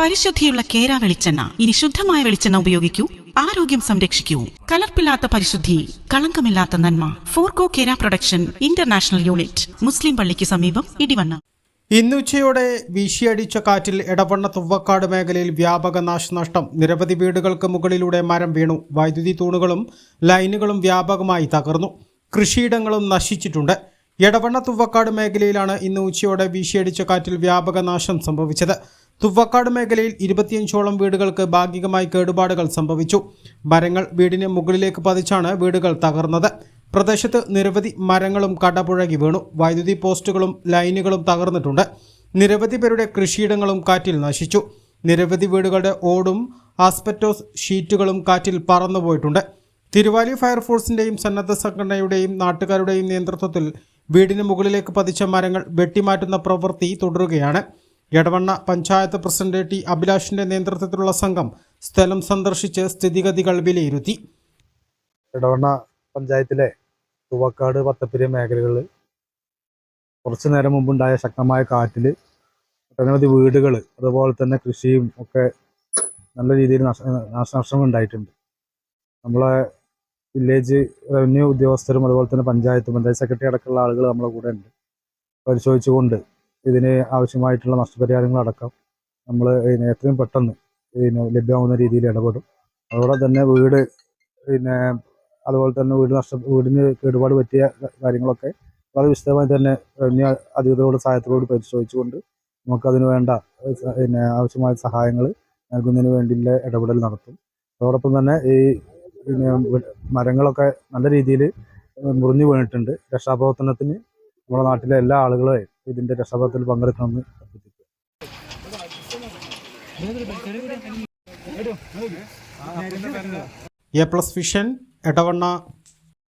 പരിശുദ്ധിയുള്ള കേര വെളിച്ചെണ്ണ. ഇനി ശുദ്ധമായ വെളിച്ചെണ്ണ ഉപയോഗിക്കൂ. ആരോഗ്യം സംരക്ഷിക്കൂ. കലർപ്പില്ലാത്ത പരിശുദ്ധി കളങ്കമില്ലാത്ത നന്മ. ഫോർകോ കേര പ്രൊഡക്ഷൻ ഇന്റർനാഷണൽ യൂണിറ്റ് മുസ്ലിം പള്ളിക്ക് സമീപം ഇടിവണ്ണ. ഇന്നുച്ചയോടെ വീശിയടിച്ച കാറ്റിൽ ഇടവണ്ണ തുവ്വക്കാട് മേഖലയിൽ വ്യാപക നാശനഷ്ടം. നിരവധി വീടുകൾക്ക് മുകളിലൂടെ മരം വീണു. വൈദ്യുതി തൂണുകളും ലൈനുകളും വ്യാപകമായി തകർന്നു. കൃഷിയിടങ്ങളും നശിച്ചിട്ടുണ്ട്. എടവണ്ണ തുവ്വക്കാട് മേഖലയിലാണ് ഇന്ന് ഉച്ചയോടെ വീശിയടിച്ച കാറ്റിൽ വ്യാപക നാശം സംഭവിച്ചത്. തുവ്വക്കാട് മേഖലയിൽ ഇരുപത്തിയഞ്ചോളം വീടുകൾക്ക് ഭാഗികമായി കേടുപാടുകൾ സംഭവിച്ചു. മരങ്ങൾ വീടിന് മുകളിലേക്ക് പതിച്ചാണ് വീടുകൾ തകർന്നത്. പ്രദേശത്ത് നിരവധി മരങ്ങളും കടപുഴകി വീണു. വൈദ്യുതി പോസ്റ്റുകളും ലൈനുകളും തകർന്നിട്ടുണ്ട്. നിരവധി പേരുടെ കൃഷിയിടങ്ങളും കാറ്റിൽ നശിച്ചു. നിരവധി വീടുകളുടെ ഓടും ആസ്പെറ്റോസ് ഷീറ്റുകളും കാറ്റിൽ പറന്നുപോയിട്ടുണ്ട്. തിരുവാലി ഫയർഫോഴ്സിന്റെയും സന്നദ്ധ സംഘടനയുടെയും നാട്ടുകാരുടെയും നേതൃത്വത്തിൽ വീടിന് മുകളിലേക്ക് പതിച്ച മരങ്ങൾ വെട്ടിമാറ്റുന്ന പ്രവൃത്തി തുടരുകയാണ്. എടവണ്ണ പഞ്ചായത്ത് പ്രസിഡന്റ് ടി അഭിലാഷിന്റെ നേതൃത്വത്തിലുള്ള സംഘം സ്ഥലം സന്ദർശിച്ച് സ്ഥിതിഗതികൾ വിലയിരുത്തി. എടവണ്ണ പഞ്ചായത്തിലെ തുവക്കാട് പത്തപ്പിരി മേഖലകളിൽ കുറച്ചു നേരം മുമ്പുണ്ടായ ശക്തമായ കാറ്റിൽ ഒട്ടനവധി വീടുകൾ അതുപോലെ തന്നെ കൃഷിയും ഒക്കെ നല്ല രീതിയിൽ നഷ്ട നാശനഷ്ടം ഉണ്ടായിട്ടുണ്ട്. നമ്മളെ വില്ലേജ് റവന്യൂ ഉദ്യോഗസ്ഥരും അതുപോലെ തന്നെ പഞ്ചായത്ത് പഞ്ചായത്ത് സെക്രട്ടറി അടക്കമുള്ള ആളുകൾ നമ്മളെ കൂടെ ഉണ്ട് പരിശോധിച്ചുകൊണ്ട് ഇതിന് ആവശ്യമായിട്ടുള്ള നഷ്ടപരിഹാരങ്ങളടക്കം നമ്മൾ ഇതിന് എത്രയും പെട്ടെന്ന് ഇതിന് ലഭ്യമാകുന്ന രീതിയിൽ ഇടപെടും. അതോടെ തന്നെ വീട് പിന്നെ അതുപോലെ തന്നെ വീട് നഷ്ട വീടിന് കേടുപാട് പറ്റിയ കാര്യങ്ങളൊക്കെ വളരെ വിശദമായി തന്നെ റവന്യൂ അധികൃതരോട് സഹായത്തോട് പരിശോധിച്ചുകൊണ്ട് നമുക്കതിന് വേണ്ട പിന്നെ ആവശ്യമായ സഹായങ്ങൾ നൽകുന്നതിന് വേണ്ടിയുള്ള ഇടപെടൽ നടത്തും. അതോടൊപ്പം തന്നെ ഈ പിന്നെ മരങ്ങളൊക്കെ നല്ല രീതിയിൽ മുറിഞ്ഞു വീണിട്ടുണ്ട്. രക്ഷാപ്രവർത്തനത്തിന് നമ്മുടെ നാട്ടിലെ എല്ലാ ആളുകളെയും ഇതിന്റെ രസഭത്തിൽ പങ്കെടുക്കണമെന്ന് അഭ്യർത്ഥിക്കുക A plus vision Edavanna